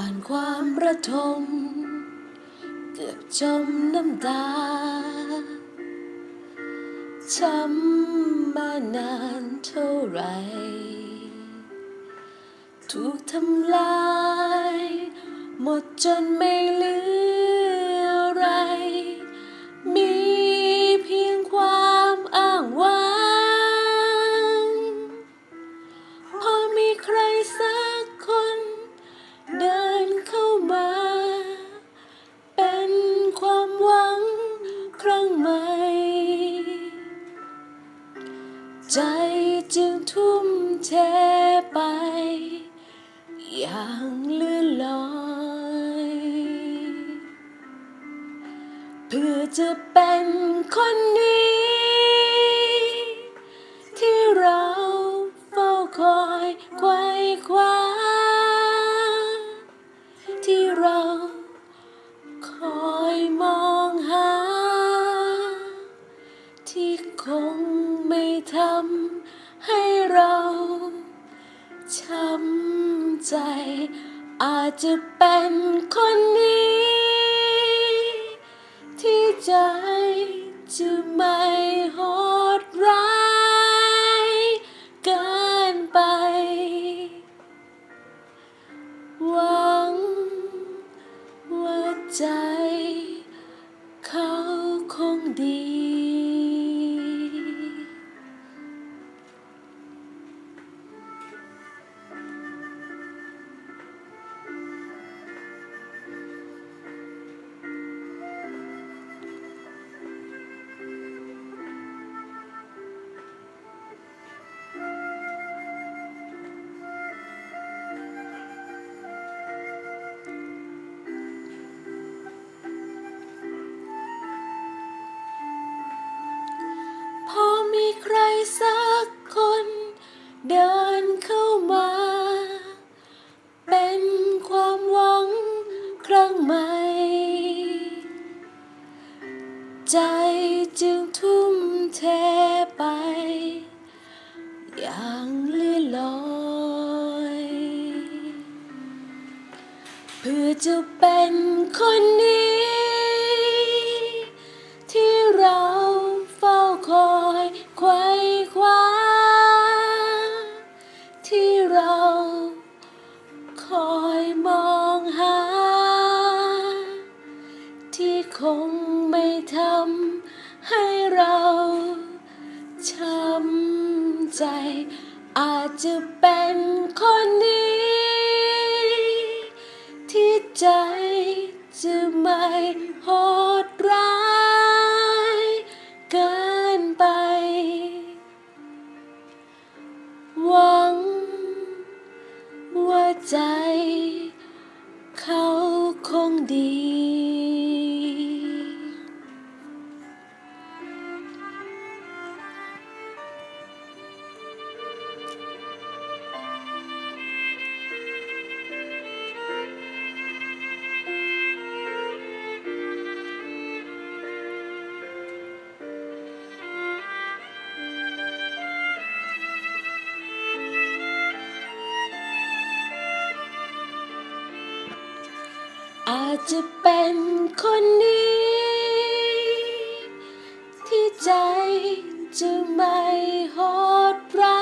ผ่านความระทม เกือบจมน้ำตาช้ำมานานเท่าไร ถูกทำลาย หมดจนไม่เหลือ ใจจึงทุ่มเทไป อย่างเลื่อนลอยเพื่อจะเป็นคนนี้ ที่เราเฝ้าคอย ทำให้เราช้ำใจ อาจจะเป็นคนนี้ ที่ใจจะไม่โหดร้ายเกินไป หวังว่าใจ เขาคงดี ใครสักคนเดินเข้ามา เป็นความหวังครั้งใหม่ ใจจึงทุ่มเทไป อย่างลื่นลอยเพื่อจะเป็นคนนี้ อยมองหา ที่คงไม่ทำให้เราช้ำใจ อาจจะเป็นคนนี้ ที่ใจจะไม่โหดร้าย ใจ เขาคงดี จจะเป็นคนนี้ ที่ใจจะไม่โหดร้